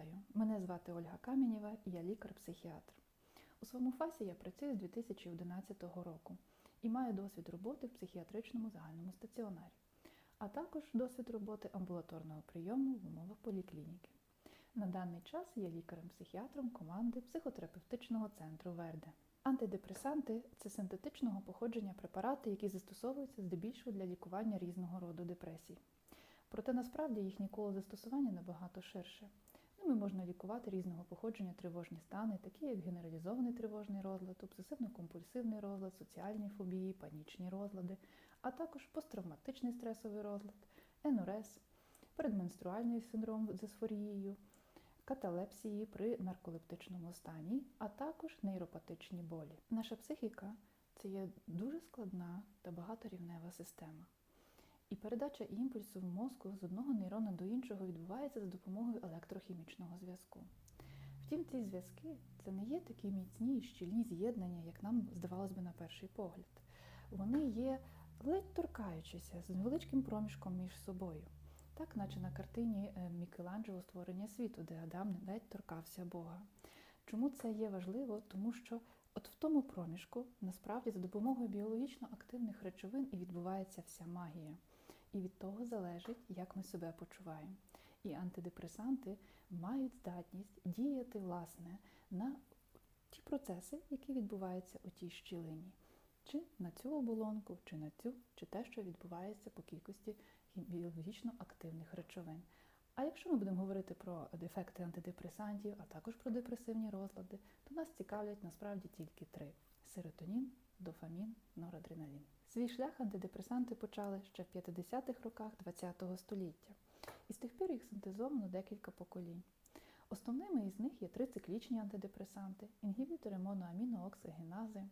Вітаю! Мене звати Ольга Камінєва і я лікар-психіатр. У своєму фасі я працюю з 2011 року і маю досвід роботи в психіатричному загальному стаціонарі, а також досвід роботи амбулаторного прийому в умовах поліклініки. На даний час я лікарем-психіатром команди психотерапевтичного центру Верде. Антидепресанти це синтетичного походження препарати, які застосовуються здебільшого для лікування різного роду депресій. Проте насправді їхнє коло застосування набагато ширше. Ними можна лікувати різного походження тривожні стани, такі як генералізований тривожний розлад, обсесивно-компульсивний розлад, соціальні фобії, панічні розлади, а також посттравматичний стресовий розлад, НРС, передменструальний синдром з дисфорією, каталепсії при нарколептичному стані, а також нейропатичні болі. Наша психіка це є дуже складна та багаторівнева система. І передача імпульсу в мозку з одного нейрона до іншого відбувається за допомогою електрохімічного зв'язку. Втім, ці зв'язки це не є такі міцні і щільні з'єднання, як нам здавалось би на перший погляд. Вони є ледь торкаючися з невеличким проміжком між собою, так наче на картині е, Мікеланджело створення світу, де Адам ледь торкався Бога. Чому це є важливо? Тому що от в тому проміжку насправді за допомогою біологічно активних речовин і відбувається вся магія. І від того залежить, як ми себе почуваємо. І антидепресанти мають здатність діяти власне на ті процеси, які відбуваються у тій щілині, чи на цю оболонку, чи на цю, чи те, що відбувається по кількості біологічно активних речовин. А якщо ми будемо говорити про ефекти антидепресантів, а також про депресивні розлади, то нас цікавлять насправді тільки три: серотонін, дофамін, норадреналін. Свій шлях антидепресанти почали ще в 50-х роках ХХ століття, і з тих пір їх синтезовано декілька поколінь. Основними із них є три циклічні антидепресанти, інгібітори моноамінооксигенази,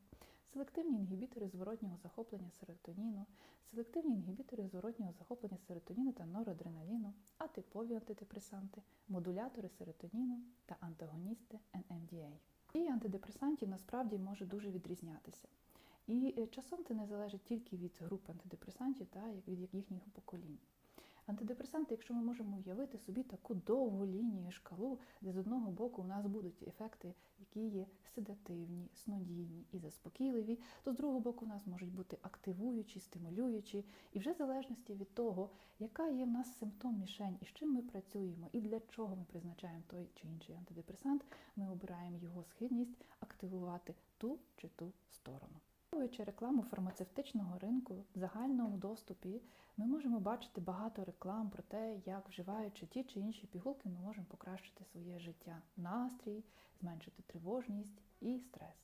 селективні інгібітори зворотнього захоплення серотоніну, селективні інгібітори зворотнього захоплення серотоніну та норадреналіну, атипові антидепресанти, модулятори серотоніну та антагоністи NMDA. Дія антидепресантів насправді може дуже відрізнятися. І часом це не залежить тільки від груп антидепресантів, та від їхніх поколінь. Антидепресанти, якщо ми можемо уявити собі таку довгу лінію шкалу, де з одного боку у нас будуть ефекти, які є седативні, снодійні і заспокійливі, то з другого боку у нас можуть бути активуючі, стимулюючі, і вже в залежності від того, яка є в нас симптом мішень і з чим ми працюємо, і для чого ми призначаємо той чи інший антидепресант, ми обираємо його схильність активувати ту чи ту сторону. Використовуючи рекламу фармацевтичного ринку в загальному доступі, ми можемо бачити багато реклам про те, як вживаючи ті чи інші пігулки, ми можемо покращити своє життя, настрій, зменшити тривожність і стрес.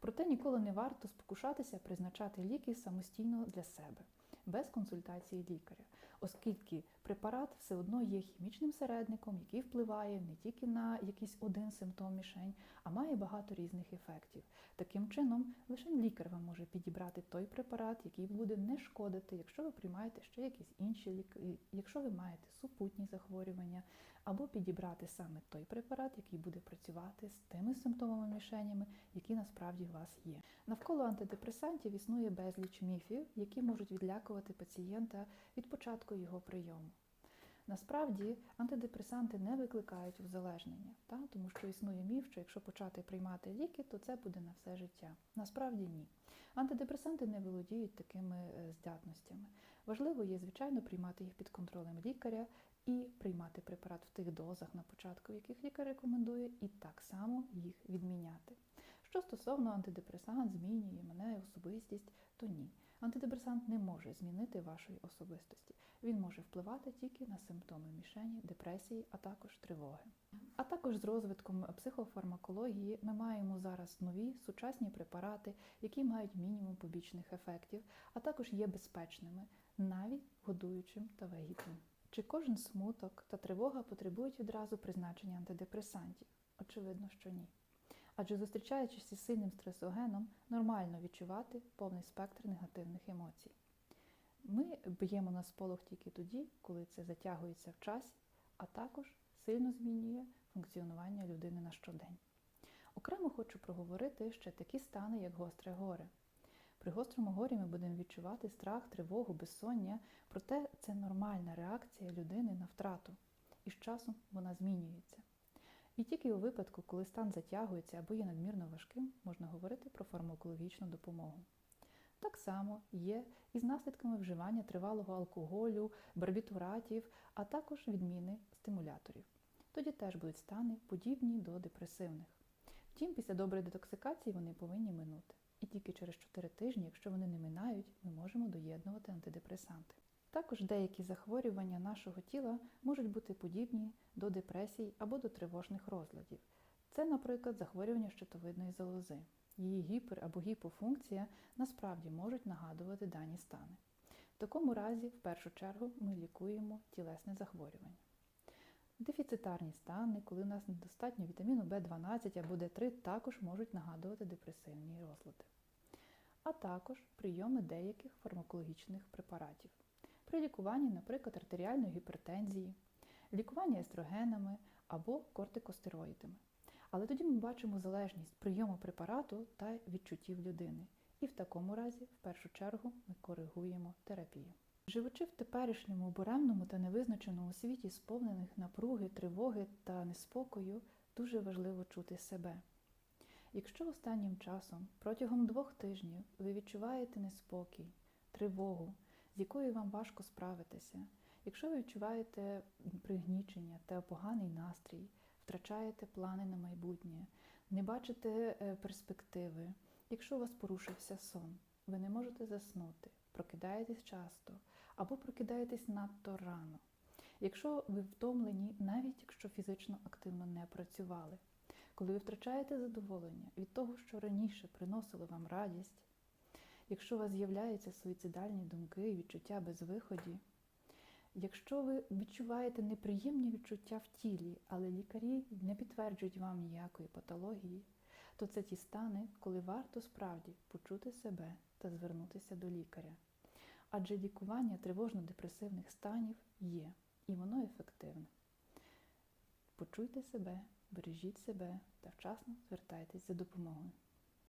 Проте ніколи не варто спокушатися призначати ліки самостійно для себе, без консультації лікаря, оскільки препарат все одно є хімічним середником, який впливає не тільки на якийсь один симптом мішень, а має багато різних ефектів. Таким чином, лише лікар вам може підібрати той препарат, який буде не шкодити, якщо ви приймаєте ще якісь інші ліки, якщо ви маєте супутні захворювання, або підібрати саме той препарат, який буде працювати з тими симптомами мішенями, які насправді у вас є. Навколо антидепресантів існує безліч міфів, які можуть відлякувати пацієнта від початку його прийому. Насправді антидепресанти не викликають узалежнення, та? тому що існує міф, що якщо почати приймати ліки, то це буде на все життя. Насправді ні. Антидепресанти не володіють такими е, здатностями. Важливо є, звичайно, приймати їх під контролем лікаря і приймати препарат в тих дозах на початку, яких лікар рекомендує, і так само їх відміняти. Що стосовно антидепресант змінює мене особистість, то ні. Антидепресант не може змінити вашої особистості. Він може впливати тільки на симптоми мішені, депресії, а також тривоги. А також з розвитком психофармакології ми маємо зараз нові сучасні препарати, які мають мінімум побічних ефектів, а також є безпечними, навіть годуючим та вагітним. Чи кожен смуток та тривога потребують відразу призначення антидепресантів? Очевидно, що ні. Адже зустрічаючись із сильним стресогеном, нормально відчувати повний спектр негативних емоцій. Ми б'ємо на сполох тільки тоді, коли це затягується в часі, а також сильно змінює функціонування людини на щодень. Окремо хочу проговорити ще такі стани, як гостре горе. При гострому горі ми будемо відчувати страх, тривогу, безсоння, проте це нормальна реакція людини на втрату, і з часом вона змінюється. І тільки у випадку, коли стан затягується або є надмірно важким, можна говорити про фармакологічну допомогу. Так само є і з наслідками вживання тривалого алкоголю, барбітуратів, а також відміни стимуляторів. Тоді теж будуть стани подібні до депресивних. Втім, після доброї детоксикації вони повинні минути. І тільки через 4 тижні, якщо вони не минають, ми можемо доєднувати антидепресанти. Також деякі захворювання нашого тіла можуть бути подібні до депресій або до тривожних розладів. Це, наприклад, захворювання щитовидної залози. Її гіпер або гіпофункція насправді можуть нагадувати дані стани. В такому разі, в першу чергу, ми лікуємо тілесне захворювання. Дефіцитарні стани, коли у нас недостатньо вітаміну В12 або Д3, також можуть нагадувати депресивні розлади, а також прийоми деяких фармакологічних препаратів. При лікуванні, наприклад, артеріальної гіпертензії, лікування естрогенами або кортикостероїдами. Але тоді ми бачимо залежність прийому препарату та відчуттів людини. І в такому разі, в першу чергу, ми коригуємо терапію. Живучи в теперішньому буремному та невизначеному світі, сповнених напруги, тривоги та неспокою, дуже важливо чути себе. Якщо останнім часом, протягом двох тижнів, ви відчуваєте неспокій, тривогу, з якою вам важко справитися, якщо ви відчуваєте пригнічення та поганий настрій, втрачаєте плани на майбутнє, не бачите е, перспективи, якщо у вас порушився сон, ви не можете заснути, прокидаєтесь часто або прокидаєтесь надто рано. Якщо ви втомлені, навіть якщо фізично активно не працювали, коли ви втрачаєте задоволення від того, що раніше приносило вам радість, якщо у вас з'являються суїцидальні думки і відчуття безвиході, якщо ви відчуваєте неприємні відчуття в тілі, але лікарі не підтверджують вам ніякої патології, то це ті стани, коли варто справді почути себе та звернутися до лікаря. Адже лікування тривожно-депресивних станів є, і воно ефективне. Почуйте себе, бережіть себе та вчасно звертайтесь за допомогою.